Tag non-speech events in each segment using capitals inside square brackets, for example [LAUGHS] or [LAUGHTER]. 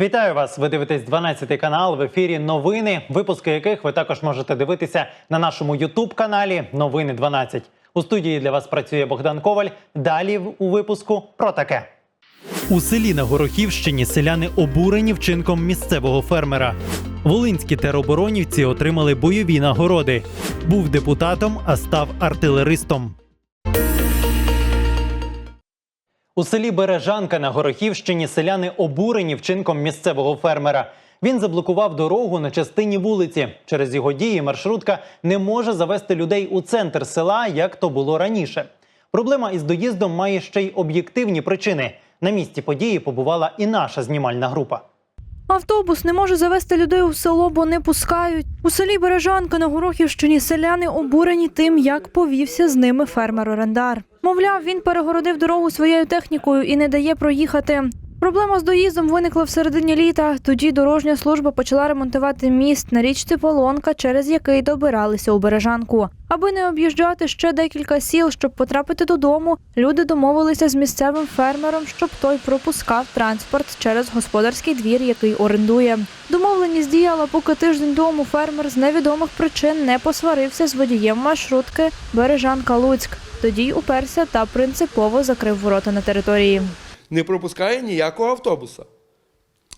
Вітаю вас! Ви дивитесь 12 канал в ефірі. Новини, випуски яких ви також можете дивитися на нашому Ютуб каналі Новини 12. У студії для вас працює Богдан Коваль. Далі у випуску про таке. У селі на Горохівщині селяни обурені вчинком місцевого фермера. Волинські тероборонівці отримали бойові нагороди. Був депутатом, а став артилеристом. У селі Бережанка на Горохівщині селяни обурені вчинком місцевого фермера. Він заблокував дорогу на частині вулиці. Через його дії маршрутка не може завести людей у центр села, як то було раніше. Проблема із доїздом має ще й об'єктивні причини. На місці події побувала і наша знімальна група. Автобус не може завести людей у село, бо не пускають. У селі Бережанка на Горохівщині селяни обурені тим, як повівся з ними фермер-орендар. Мовляв, він перегородив дорогу своєю технікою і не дає проїхати. Проблема з доїздом виникла в середині літа. Тоді дорожня служба почала ремонтувати міст на річці Полонка, через який добиралися у Бережанку. Аби не об'їжджати ще декілька сіл, щоб потрапити додому, люди домовилися з місцевим фермером, щоб той пропускав транспорт через господарський двір, який орендує. Домовленість діяла, поки тиждень тому фермер з невідомих причин не посварився з водієм маршрутки Бережанка Луцьк. Тоді уперся та принципово закрив ворота на території. Не пропускає ніякого автобуса.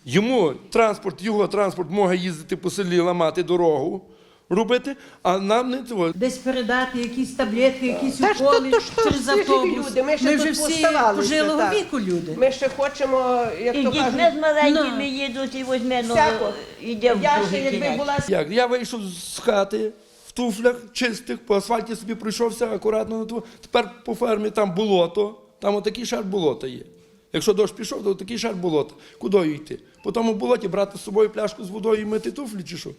Йому транспорт, його транспорт може їздити по селі, ламати дорогу, робити, а нам не того. Десь передати якісь таблетки, якісь Та ж уколи то- то ж то через всі автобус. люди, ми ще вже тут всі поставалися, пожилого так. віку люди. Ми ще хочемо, як І то дітьми кажуть, з маленькими Ну. їдуть, і возьме, ну, всяко. йде в Я ще другий якби кінець. була Як? Я вийшов з хати в туфлях чистих, по асфальті собі пройшовся акуратно на ту. Тепер по фермі там болото, там отакий шар болота є. Якщо дощ пішов, то такий шар болота. Кудою йти? По тому болоті брати з собою пляшку з водою і мити туфлі чи що?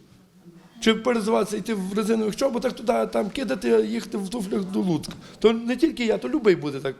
Чи перезуватися, йти в резинових чоботах туди, там кидати, їхати в туфлях до Луцька. То не тільки я, то любий буде так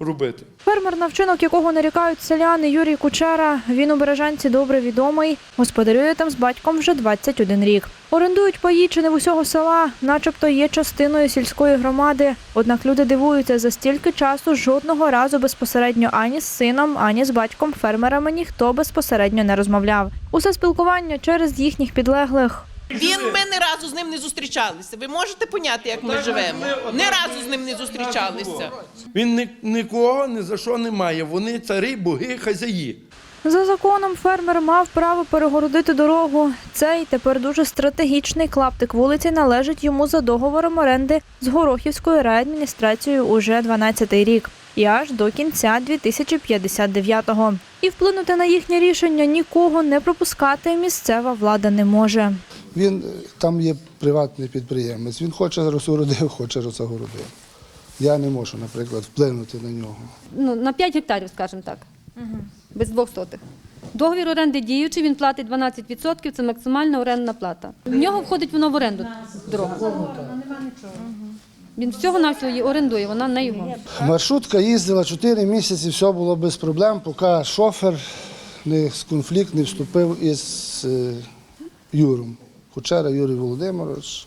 робити. Фермер, на вчинок якого нарікають селяни Юрій Кучера. Він у Бережанці добре відомий. Господарює там з батьком вже 21 рік. Орендують паї чи не в усього села, начебто є частиною сільської громади. Однак люди дивуються, за стільки часу жодного разу безпосередньо ані з сином, ані з батьком фермерами ніхто безпосередньо не розмовляв. Усе спілкування через їхніх підлеглих. Він ми ні разу з ним не зустрічалися. Ви можете поняти, як ми живемо? Ні разу з ним не зустрічалися. Він ні, нікого ні за що не має. Вони цари, боги, хазяї. За законом фермер мав право перегородити дорогу. Цей тепер дуже стратегічний клаптик вулиці належить йому за договором оренди з Горохівською райадміністрацією уже 12-й рік і аж до кінця 2059-го. І вплинути на їхнє рішення нікого не пропускати місцева влада не може. Він е, там є приватний підприємець. Він хоче розгородив, [LAUGHS] хоче розгородив. Я не можу, наприклад, вплинути на нього. ну, на 5 гектарів, скажімо так, без двох сотих. Договір оренди діючий, він платить 12%, це максимальна орендна плата. В нього входить воно в оренду дорогу. Він всього навсього її орендує, вона не його. Маршрутка їздила 4 місяці, все було без проблем, поки шофер не в конфлікт не вступив із е, Юром. Кучера Юрій Володимирович,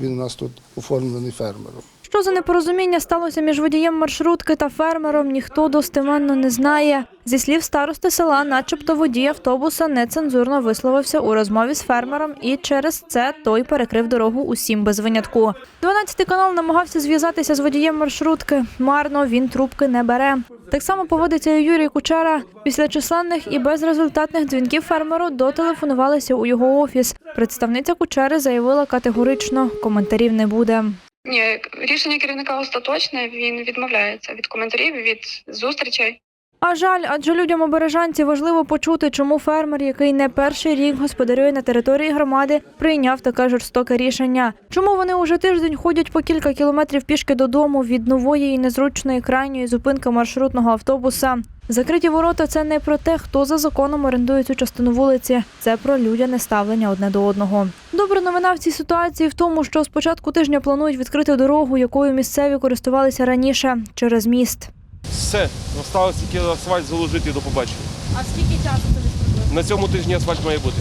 він у нас тут оформлений фермером. Що за непорозуміння сталося між водієм маршрутки та фермером, ніхто достеменно не знає. Зі слів старости села, начебто водій автобуса нецензурно висловився у розмові з фермером, і через це той перекрив дорогу усім без винятку. 12 канал намагався зв'язатися з водієм маршрутки. Марно він трубки не бере. Так само поводиться і Юрій Кучера. Після численних і безрезультатних дзвінків фермеру дотелефонувалися у його офіс. Представниця Кучери заявила категорично, коментарів не буде. Ні, рішення керівника остаточне. Він відмовляється від коментарів, від зустрічей. А жаль, адже людям у Бережанці важливо почути, чому фермер, який не перший рік господарює на території громади, прийняв таке жорстоке рішення. Чому вони уже тиждень ходять по кілька кілометрів пішки додому від нової і незручної крайньої зупинки маршрутного автобуса. Закриті ворота це не про те, хто за законом орендує цю частину вулиці. Це про людяне ставлення одне до одного. Добра новина в цій ситуації в тому, що з початку тижня планують відкрити дорогу, якою місцеві користувалися раніше через міст. Все, осталось тільки асфальт заложити і до побачення. А скільки часу це десь приблизно? На цьому тижні асфальт має бути.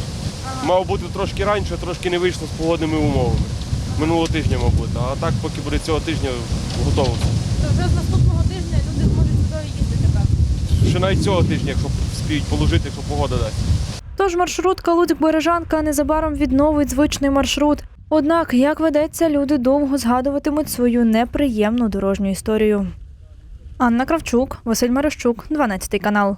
Мав бути трошки раніше, трошки не вийшло з погодними умовами. Минулого тижня, мав бути. А так, поки буде цього тижня, готово. То вже з наступного тижня люди зможуть сюди їздити. Ще навіть цього тижня, якщо спіють положити, якщо погода дасть. Тож маршрутка Луцьк-Бережанка незабаром відновить звичний маршрут. Однак, як ведеться, люди довго згадуватимуть свою неприємну дорожню історію. Анна Кравчук, Василь Мерещук, 12 канал.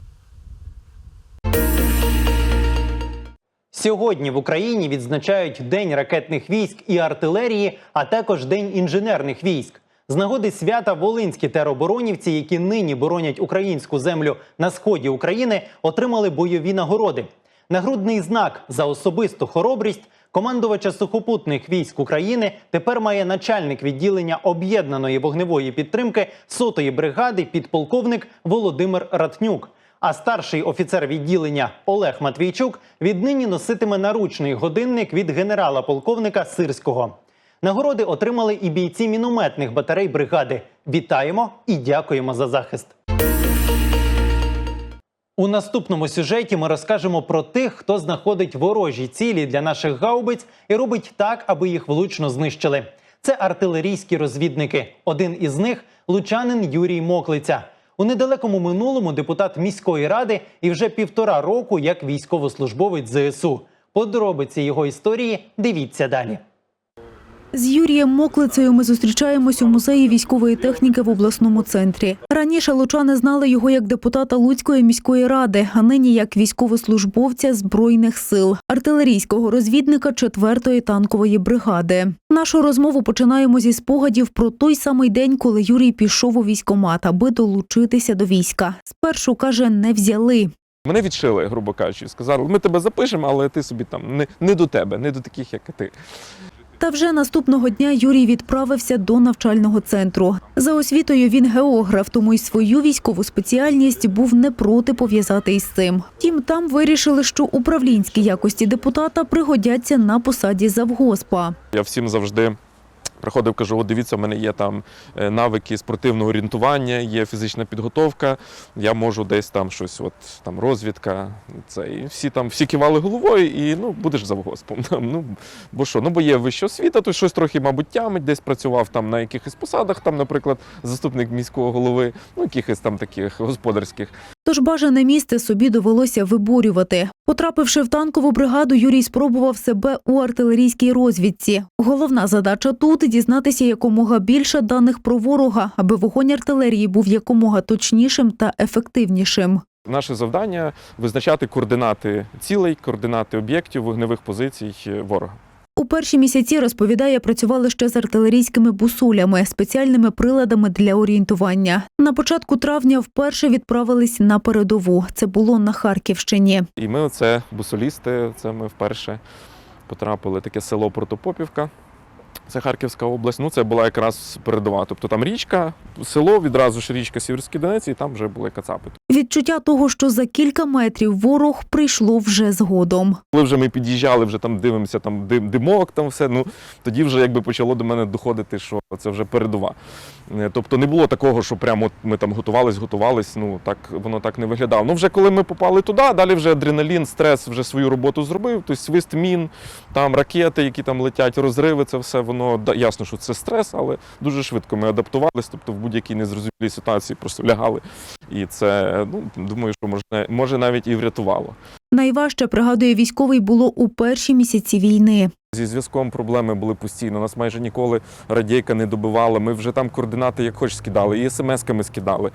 Сьогодні в Україні відзначають День ракетних військ і артилерії, а також День інженерних військ. З нагоди свята волинські тероборонівці, які нині боронять українську землю на сході України, отримали бойові нагороди. Нагрудний знак за особисту хоробрість командувача сухопутних військ України тепер має начальник відділення об'єднаної вогневої підтримки сотої бригади підполковник Володимир Ратнюк. А старший офіцер відділення Олег Матвійчук віднині носитиме наручний годинник від генерала-полковника Сирського. Нагороди отримали і бійці мінометних батарей бригади. Вітаємо і дякуємо за захист. У наступному сюжеті ми розкажемо про тих, хто знаходить ворожі цілі для наших гаубиць і робить так, аби їх влучно знищили. Це артилерійські розвідники. Один із них лучанин Юрій Моклиця. У недалекому минулому депутат міської ради і вже півтора року як військовослужбовець ЗСУ. Подробиці його історії дивіться далі. З Юрієм Моклицею ми зустрічаємось у музеї військової техніки в обласному центрі. Раніше лучани знали його як депутата Луцької міської ради, а нині як військовослужбовця збройних сил, артилерійського розвідника 4-ї танкової бригади. Нашу розмову починаємо зі спогадів про той самий день, коли Юрій пішов у військкомат, аби долучитися до війська. Спершу каже, не взяли. Мене відшили, грубо кажучи, сказали, ми тебе запишемо, але ти собі там не, не до тебе, не до таких, як ти. Та вже наступного дня Юрій відправився до навчального центру. За освітою він географ, тому й свою військову спеціальність був не проти пов'язати із цим. Тім там вирішили, що управлінські якості депутата пригодяться на посаді завгоспа. Я всім завжди приходив, кажу: от дивіться, в мене є там е, навики спортивного орієнтування, є фізична підготовка. Я можу десь там щось, от там розвідка. Це і всі там всі кивали головою, і ну будеш завгоспом. [LAUGHS] Ну бо що, ну бо є вища освіта, то щось трохи, мабуть, тямить, десь працював там на якихось посадах, там, наприклад, заступник міського голови, ну якихось там таких господарських. Тож бажане місце собі довелося виборювати. Потрапивши в танкову бригаду, Юрій спробував себе у артилерійській розвідці. Головна задача тут дізнатися якомога більше даних про ворога, аби вогонь артилерії був якомога точнішим та ефективнішим. Наше завдання визначати координати цілей, координати об'єктів, вогневих позицій ворога. У перші місяці, розповідає, працювали ще з артилерійськими бусулями, спеціальними приладами для орієнтування. На початку травня вперше відправились на передову. Це було на Харківщині. І ми, оце бусолісти, це ми вперше потрапили таке село Протопопівка. Це Харківська область. Ну, це була якраз передова. Тобто там річка, село, відразу ж річка Сіверський Донець, і там вже були кацапи. Відчуття того, що за кілька метрів ворог прийшло вже згодом. Коли вже ми під'їжджали, вже там дивимося, там дим, димок, там все. Ну тоді вже якби почало до мене доходити, що це вже передова. Е, Тобто не було такого, що прямо ми там готувались, готувались. Ну так воно так не виглядало. Ну вже коли ми попали туди, далі вже адреналін, стрес вже свою роботу зробив. Тобто свист мін, там ракети, які там летять, розриви, це все воно да, ясно, що це стрес, але дуже швидко ми адаптувались. Тобто в будь-якій незрозумілій ситуації просто лягали. І це ну думаю, що може, може навіть і врятувало. Найважче, пригадує військовий, було у перші місяці війни. Зі зв'язком проблеми були постійно. Нас майже ніколи радійка не добивала. Ми вже там координати як хоч скидали, і смс-ками скидали,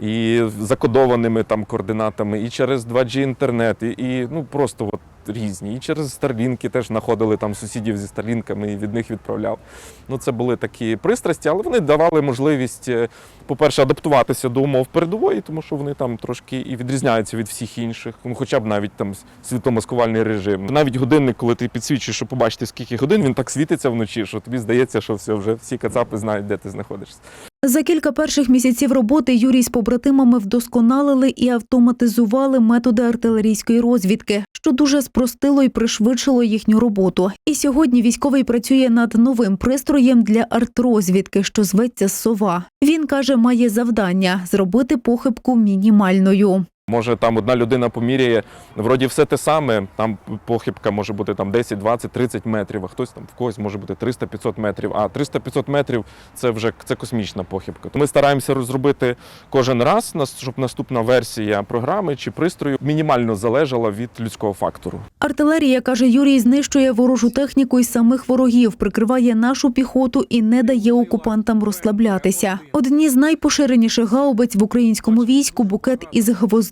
і закодованими там координатами, і через 2G інтернет, і, і ну просто от різні. І через старлінки теж знаходили там сусідів зі старлінками і від них відправляв. Ну це були такі пристрасті, але вони давали можливість, е, по-перше, адаптуватися до умов передової, тому що вони там трошки і відрізняються від всіх інших. Ну, хоча б навіть там світломаскувальний режим. Навіть годинник, коли ти підсвічуєш, щоб побачити скільки годин, він так світиться вночі, що тобі здається, що все вже всі кацапи знають, де ти знаходишся. За кілька перших місяців роботи Юрій з побратимами вдосконалили і автоматизували методи артилерійської розвідки, що дуже спростило і пришвидшило їхню роботу. І сьогодні військовий працює над новим пристроєм для артрозвідки, що зветься сова. Він каже, має завдання зробити похибку мінімальною. Може, там одна людина поміряє, вроді все те саме, там похибка може бути там 10, 20, 30 метрів, а хтось там в когось може бути 300-500 метрів. А 300-500 метрів це вже це космічна похибка. Ми стараємося розробити кожен раз, щоб наступна версія програми чи пристрою мінімально залежала від людського фактору. Артилерія, каже Юрій, знищує ворожу техніку і самих ворогів, прикриває нашу піхоту і не дає окупантам розслаблятися. Одні з найпоширеніших гаубиць в українському війську букет із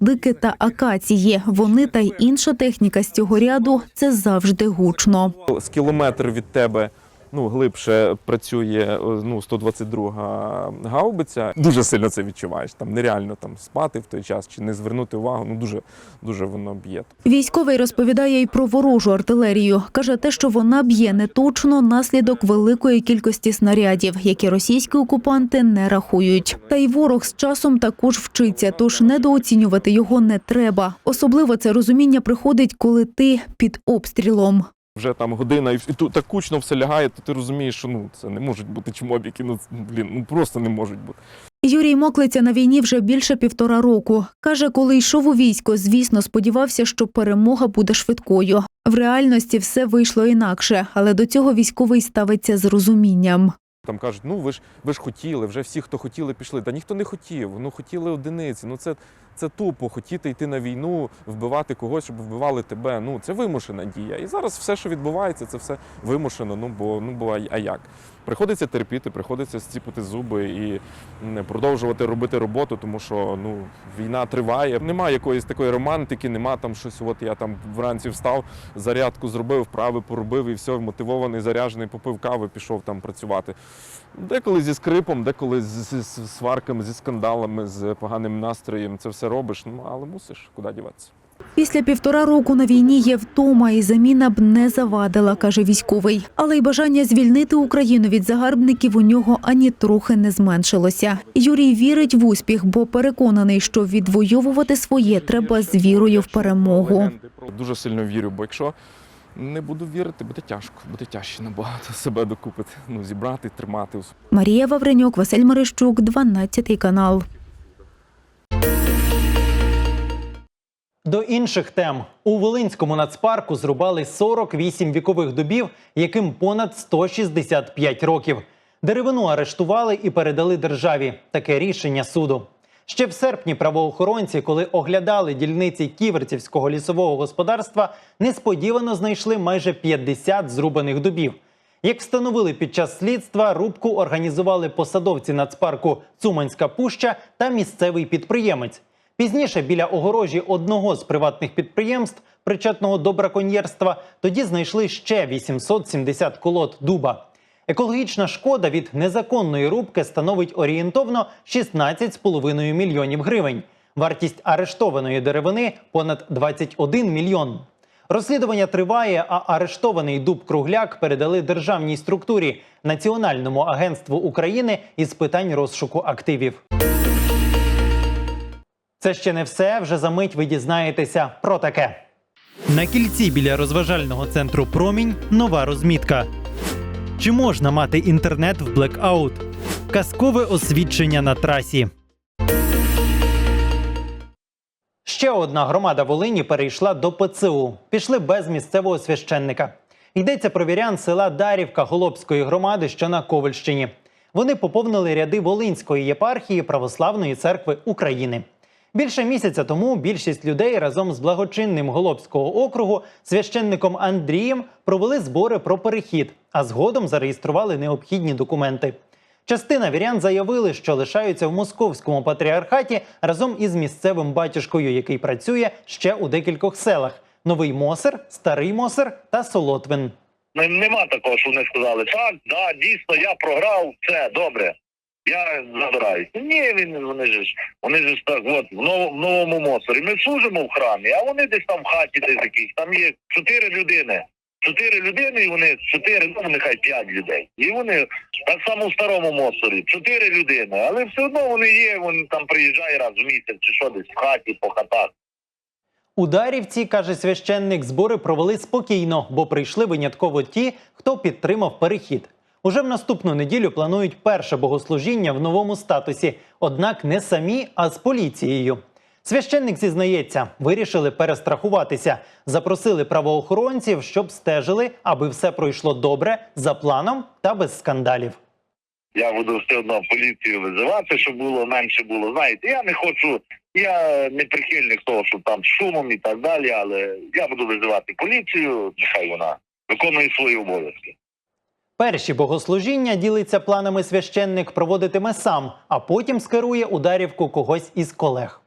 гвоздики та акації. Вони та й інша техніка з цього ряду це завжди гучно. З кілометр від тебе ну, глибше працює о, ну, 122 гаубиця. Дуже сильно це відчуваєш. Там нереально там спати в той час чи не звернути увагу. Ну дуже дуже воно б'є. Військовий розповідає й про ворожу артилерію. Каже, те, що вона б'є неточно, наслідок великої кількості снарядів, які російські окупанти не рахують. Та й ворог з часом також вчиться, тож недооцінювати його не треба. Особливо це розуміння приходить, коли ти під обстрілом. Вже там година, і, тут так кучно все лягає, то ти розумієш, що ну це не можуть бути чмобіки. Ну блін, ну просто не можуть бути. Юрій Моклиця на війні вже більше півтора року. Каже, коли йшов у військо, звісно, сподівався, що перемога буде швидкою. В реальності все вийшло інакше, але до цього військовий ставиться з розумінням. Там кажуть, ну ви ж ви ж хотіли, вже всі, хто хотіли, пішли. Та ніхто не хотів. Ну хотіли одиниці. Ну це, це тупо хотіти йти на війну, вбивати когось, щоб вбивали тебе. Ну це вимушена дія. І зараз все, що відбувається, це все вимушено. Ну бо ну бо а- як? Приходиться терпіти, приходиться зціпити зуби і продовжувати робити роботу, тому що ну війна триває. Немає якоїсь такої романтики, нема там щось. От я там вранці встав, зарядку зробив, вправи поробив і все, мотивований, заряджений, попив кави, пішов там працювати. Деколи зі скрипом, деколи з, з, з сварками, зі скандалами, з поганим настроєм. Це все робиш. Ну але мусиш, куди діватися. Після півтора року на війні є втома, і заміна б не завадила, каже військовий. Але й бажання звільнити Україну від загарбників у нього ані трохи не зменшилося. Юрій вірить в успіх, бо переконаний, що відвоювати своє треба з вірою в перемогу. Дуже сильно вірю, бо якщо не буду вірити, буде тяжко, буде тяжче набагато [LAUGHS] себе докупити. Ну зібрати, тримати. Марія Вавренюк, Василь Марищук, 12 канал. До інших тем у Волинському нацпарку зрубали 48 вікових дубів, яким понад 165 років. Деревину арештували і передали державі. Таке рішення суду. Ще в серпні правоохоронці, коли оглядали дільниці ківерцівського лісового господарства, несподівано знайшли майже 50 зрубаних дубів. Як встановили під час слідства, рубку організували посадовці нацпарку Цуманська Пуща та місцевий підприємець. Пізніше біля огорожі одного з приватних підприємств, причетного до браконьєрства, тоді знайшли ще 870 колод дуба. Екологічна шкода від незаконної рубки становить орієнтовно 16,5 мільйонів гривень. Вартість арештованої деревини понад 21 мільйон. Розслідування триває, а арештований дуб кругляк передали державній структурі Національному агентству України із питань розшуку активів. Це ще не все. Вже за мить ви дізнаєтеся про таке. На кільці біля розважального центру Промінь нова розмітка. Чи можна мати інтернет в блекаут? Казкове освідчення на трасі. Ще одна громада Волині перейшла до ПЦУ. Пішли без місцевого священника. Йдеться про вірян села Дарівка Голобської громади, що на Ковальщині. Вони поповнили ряди Волинської єпархії Православної церкви України. Більше місяця тому більшість людей разом з благочинним Голобського округу священником Андрієм провели збори про перехід, а згодом зареєстрували необхідні документи. Частина вірян заявили, що лишаються в московському патріархаті разом із місцевим батюшкою, який працює ще у декількох селах: Новий Мосер, Старий Мосер та Солотвин. Нема такого, що вони сказали, так, да, дійсно, я програв, все, добре. Я забираюсь. Ні, він, вони ж вони ж так, от, в, нов, в новому мосорі. Ми служимо в храмі, а вони десь там в хаті десь якісь. Там є чотири людини. Чотири людини, і вони чотири, ну нехай п'ять людей. І вони так само в старому мосорі, чотири людини, але все одно вони є, вони там приїжджають раз в місяць, чи що десь в хаті, по хатах. У Дарівці, каже священник, збори провели спокійно, бо прийшли винятково ті, хто підтримав перехід. Уже в наступну неділю планують перше богослужіння в новому статусі, однак не самі, а з поліцією. Священник зізнається, вирішили перестрахуватися, запросили правоохоронців, щоб стежили, аби все пройшло добре за планом та без скандалів. Я буду все одно поліцію визивати, щоб було менше було. Знаєте, я не хочу, я не прихильник того, що там шумом і так далі, але я буду визивати поліцію, нехай вона виконує свої обов'язки. Перші богослужіння ділиться планами священник проводитиме сам, а потім скерує ударівку когось із колег.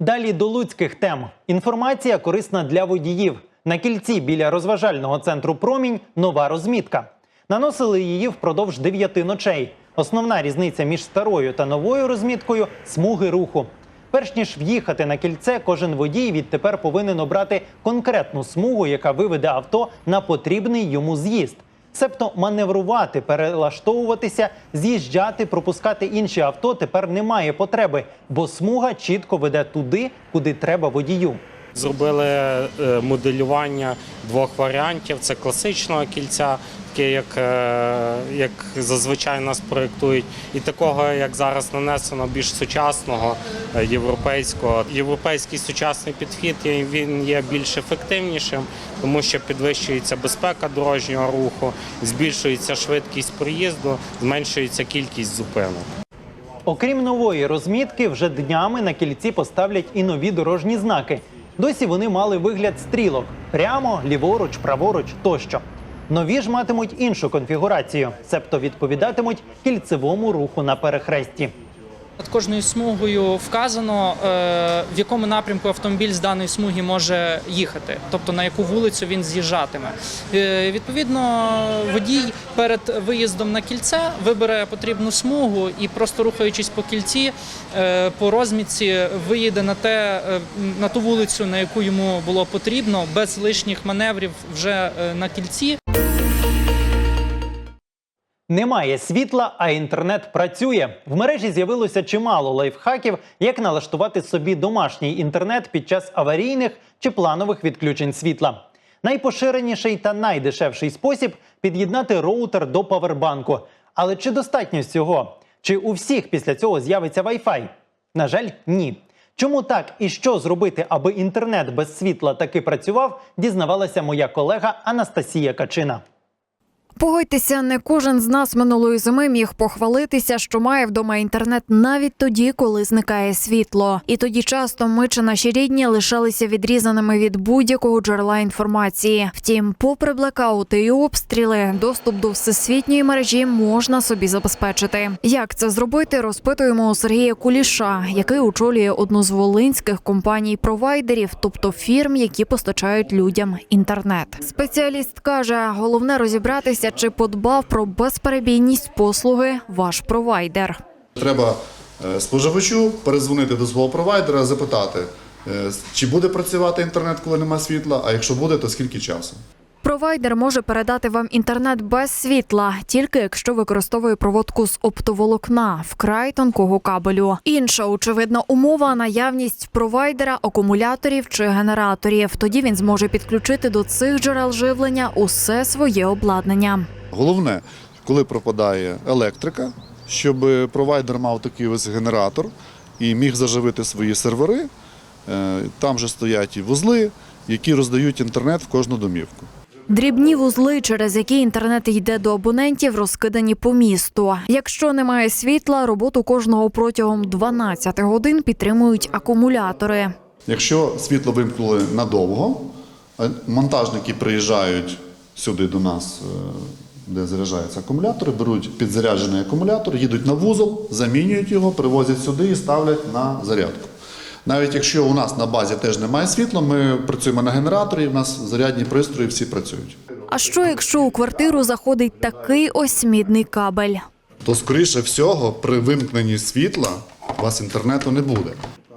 Далі до луцьких тем. Інформація корисна для водіїв. На кільці біля розважального центру Промінь нова розмітка. Наносили її впродовж дев'яти ночей. Основна різниця між старою та новою розміткою смуги руху. Перш ніж в'їхати на кільце, кожен водій відтепер повинен обрати конкретну смугу, яка виведе авто на потрібний йому з'їзд. Себто маневрувати, перелаштовуватися, з'їжджати, пропускати інші авто тепер немає потреби, бо смуга чітко веде туди, куди треба водію. Зробили е, моделювання двох варіантів: це класичного кільця, таке як, е, як зазвичай нас проєктують, і такого, як зараз нанесено, більш сучасного е, європейського. Європейський сучасний підхід він є більш ефективнішим, тому що підвищується безпека дорожнього руху, збільшується швидкість проїзду, зменшується кількість зупинок. Окрім нової розмітки, вже днями на кільці поставлять і нові дорожні знаки. Досі вони мали вигляд стрілок прямо, ліворуч, праворуч тощо. Нові ж матимуть іншу конфігурацію, себто відповідатимуть кільцевому руху на перехресті. Над кожною смугою вказано, е, в якому напрямку автомобіль з даної смуги може їхати, тобто на яку вулицю він з'їжджатиме. Е, Відповідно, водій перед виїздом на кільце вибере потрібну смугу і просто рухаючись по кільці, е, по розмітці виїде на те на ту вулицю, на яку йому було потрібно, без лишніх маневрів вже на кільці. Немає світла, а інтернет працює. В мережі з'явилося чимало лайфхаків, як налаштувати собі домашній інтернет під час аварійних чи планових відключень світла. Найпоширеніший та найдешевший спосіб під'єднати роутер до павербанку. Але чи достатньо цього? Чи у всіх після цього з'явиться Wi-Fi? На жаль, ні. Чому так і що зробити, аби інтернет без світла таки працював, дізнавалася моя колега Анастасія Качина. Погодьтеся, не кожен з нас минулої зими міг похвалитися, що має вдома інтернет навіть тоді, коли зникає світло. І тоді часто ми чи наші рідні лишалися відрізаними від будь-якого джерела інформації. Втім, попри блекаути і обстріли, доступ до всесвітньої мережі можна собі забезпечити. Як це зробити, розпитуємо у Сергія Куліша, який очолює одну з волинських компаній-провайдерів, тобто фірм, які постачають людям інтернет. Спеціаліст каже, головне розібратися, чи подбав про безперебійність послуги ваш провайдер. Треба е, споживачу перезвонити до свого провайдера, запитати, е, чи буде працювати інтернет, коли немає світла, а якщо буде, то скільки часу. Провайдер може передати вам інтернет без світла, тільки якщо використовує проводку з оптоволокна вкрай тонкого кабелю. Інша очевидна умова наявність провайдера акумуляторів чи генераторів. Тоді він зможе підключити до цих джерел живлення усе своє обладнання. Головне, коли пропадає електрика, щоб провайдер мав такий ось генератор і міг заживити свої сервери. Е, Там же стоять і вузли, які роздають інтернет в кожну домівку. Дрібні вузли, через які інтернет йде до абонентів, розкидані по місту. Якщо немає світла, роботу кожного протягом 12 годин підтримують акумулятори. Якщо світло вимкнули надовго, е, монтажники приїжджають сюди до нас, е, де заряджаються акумулятори, беруть підзаряджений акумулятор, їдуть на вузол, замінюють його, привозять сюди і ставлять на зарядку. Навіть якщо у нас на базі теж немає світла, ми працюємо на генераторі, у нас зарядні пристрої всі працюють. А що якщо у квартиру заходить такий ось мідний кабель? То, скоріше всього, при вимкненні світла у вас інтернету не буде.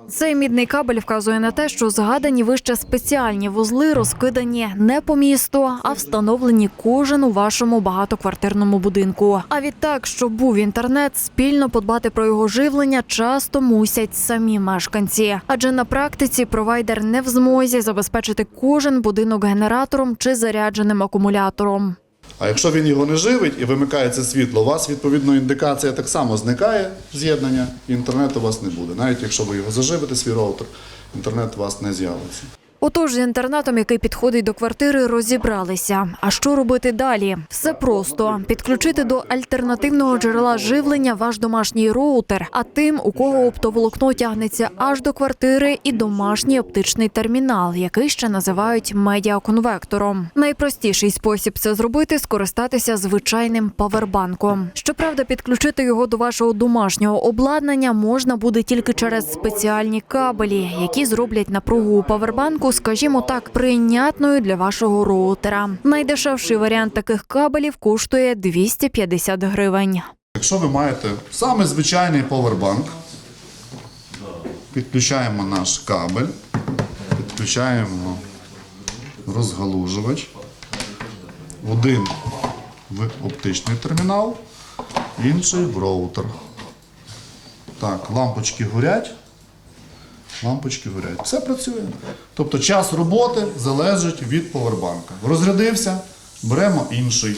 Цей мідний кабель вказує на те, що згадані вище спеціальні вузли розкидані не по місту, а встановлені кожен у вашому багатоквартирному будинку. А відтак, щоб був інтернет, спільно подбати про його живлення часто мусять самі мешканці. Адже на практиці провайдер не в змозі забезпечити кожен будинок генератором чи зарядженим акумулятором. А якщо він його не живить і вимикається світло, у вас відповідно індикація так само зникає з'єднання, і інтернету у вас не буде. Навіть якщо ви його заживите, свій роутер, інтернет у вас не з'явиться. Отож, з інтернетом, який підходить до квартири, розібралися. А що робити далі? Все просто підключити до альтернативного джерела живлення ваш домашній роутер. А тим, у кого оптоволокно тягнеться аж до квартири, і домашній оптичний термінал, який ще називають медіаконвектором. Найпростіший спосіб це зробити скористатися звичайним павербанком. Щоправда, підключити його до вашого домашнього обладнання можна буде тільки через спеціальні кабелі, які зроблять напругу у павербанку, скажімо так, прийнятною для вашого роутера. Найдешевший варіант таких кабелів коштує 250 гривень. Якщо ви маєте саме звичайний повербанк, підключаємо наш кабель, підключаємо розгалужувач, один в оптичний термінал, інший в роутер. Так, лампочки горять. Лампочки горять. Все працює. Тобто час роботи залежить від повербанка. Розрядився, беремо інший.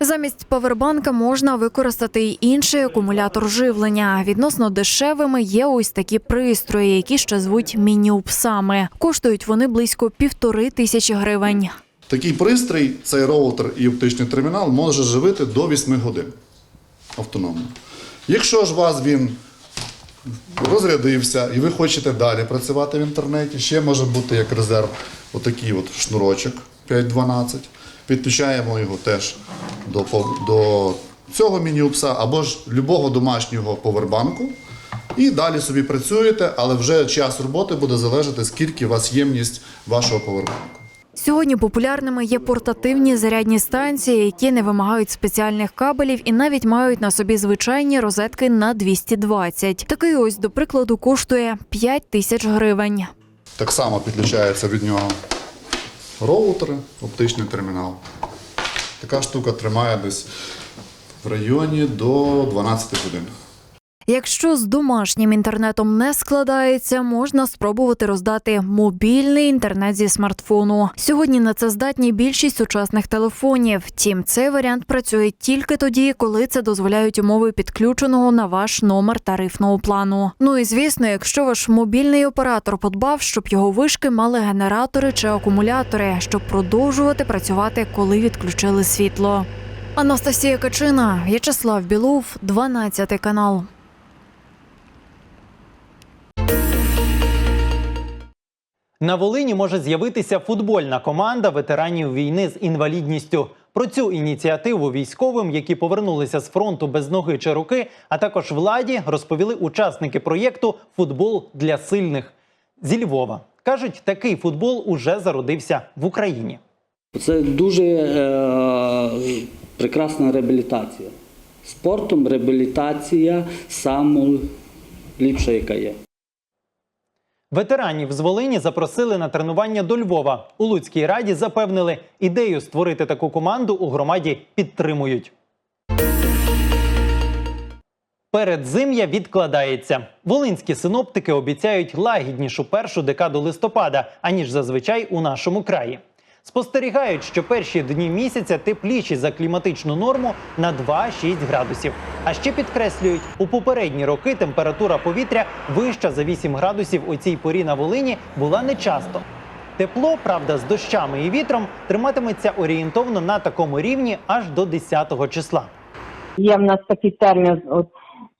Замість павербанка можна використати й інший акумулятор живлення. Відносно дешевими є ось такі пристрої, які ще звуть міні-упсами. Коштують вони близько півтори тисячі гривень. Такий пристрій, цей роутер і оптичний термінал може живити до 8 годин автономно. Якщо ж вас він розрядився і ви хочете далі працювати в інтернеті, ще може бути як резерв отакий от шнурочок 512. Підключаємо його теж до, до цього міні-упса або ж любого домашнього повербанку. І далі собі працюєте, але вже час роботи буде залежати, скільки у вас ємність вашого повербанку. Сьогодні популярними є портативні зарядні станції, які не вимагають спеціальних кабелів і навіть мають на собі звичайні розетки на 220. Такий ось, до прикладу, коштує 5 тисяч гривень. Так само підключається від нього роутери, оптичний термінал. Така штука тримає десь в районі до 12 годин. Якщо з домашнім інтернетом не складається, можна спробувати роздати мобільний інтернет зі смартфону. Сьогодні на це здатні більшість сучасних телефонів. Втім, цей варіант працює тільки тоді, коли це дозволяють умови підключеного на ваш номер тарифного плану. Ну і звісно, якщо ваш мобільний оператор подбав, щоб його вишки мали генератори чи акумулятори, щоб продовжувати працювати, коли відключили світло. Анастасія Качина, В'ячеслав Білов, 12 канал. На Волині може з'явитися футбольна команда ветеранів війни з інвалідністю. Про цю ініціативу військовим, які повернулися з фронту без ноги чи руки, а також владі, розповіли учасники проєкту Футбол для сильних зі Львова. кажуть, такий футбол уже зародився в Україні. Це дуже е, прекрасна реабілітація. Спортом реабілітація найліпша, яка є. Ветеранів з Волині запросили на тренування до Львова. У Луцькій раді запевнили, ідею створити таку команду у громаді підтримують. Передзим'я відкладається. Волинські синоптики обіцяють лагіднішу першу декаду листопада, аніж зазвичай у нашому краї. Спостерігають, що перші дні місяця тепліші за кліматичну норму на 2-6 градусів. А ще підкреслюють, у попередні роки температура повітря вища за 8 градусів у цій порі на Волині була нечасто. Тепло, правда, з дощами і вітром триматиметься орієнтовно на такому рівні аж до 10 числа. Є в нас такий термін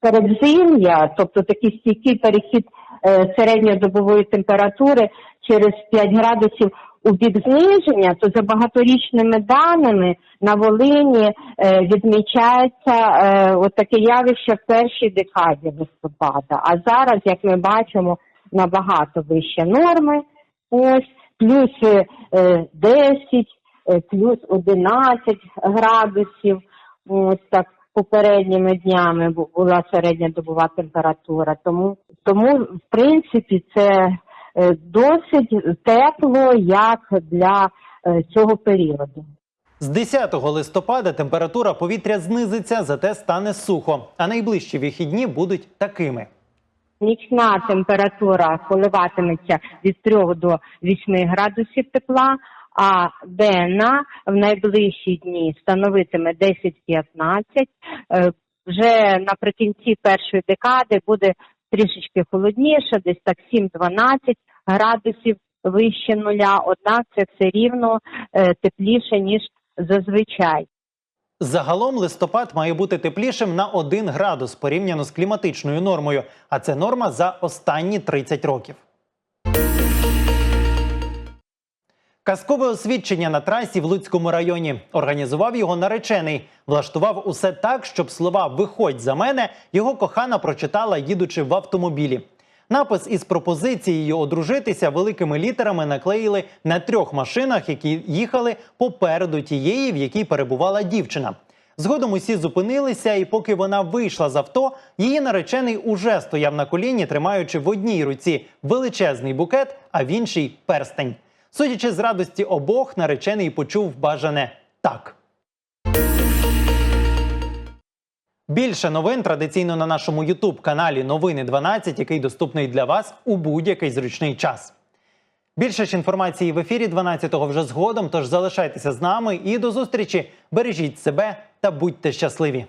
передзим'я, тобто такий стійкий перехід е, середньодобової температури через 5 градусів у бік зниження, то за багаторічними даними на Волині е, відмічається е, от таке явище в першій декаді листопада. А зараз, як ми бачимо, набагато вище норми. Ось плюс е, 10, е, плюс 11 градусів. Ось так попередніми днями бу- була середня добова температура. Тому, тому в принципі, це досить тепло, як для е, цього періоду. З 10 листопада температура повітря знизиться, зате стане сухо. А найближчі вихідні будуть такими. Нічна температура коливатиметься від 3 до 8 градусів тепла, а денна в найближчі дні становитиме 10-15. Е, Вже наприкінці першої декади буде трішечки холодніше, десь так 7-12 градусів вище нуля, однак це все рівно е, тепліше, ніж зазвичай. Загалом листопад має бути теплішим на 1 градус порівняно з кліматичною нормою, а це норма за останні 30 років. Казкове освідчення на трасі в Луцькому районі організував його наречений. Влаштував усе так, щоб слова Виходь за мене його кохана прочитала, їдучи в автомобілі. Напис із пропозицією одружитися великими літерами наклеїли на трьох машинах, які їхали попереду тієї, в якій перебувала дівчина. Згодом усі зупинилися, і поки вона вийшла з авто, її наречений уже стояв на коліні, тримаючи в одній руці величезний букет, а в іншій перстень. Судячи з радості обох, наречений почув бажане так. Більше новин традиційно на нашому Ютуб каналі Новини 12, який доступний для вас у будь-який зручний час. Більше ж інформації в ефірі 12-го вже згодом. Тож залишайтеся з нами і до зустрічі. Бережіть себе та будьте щасливі.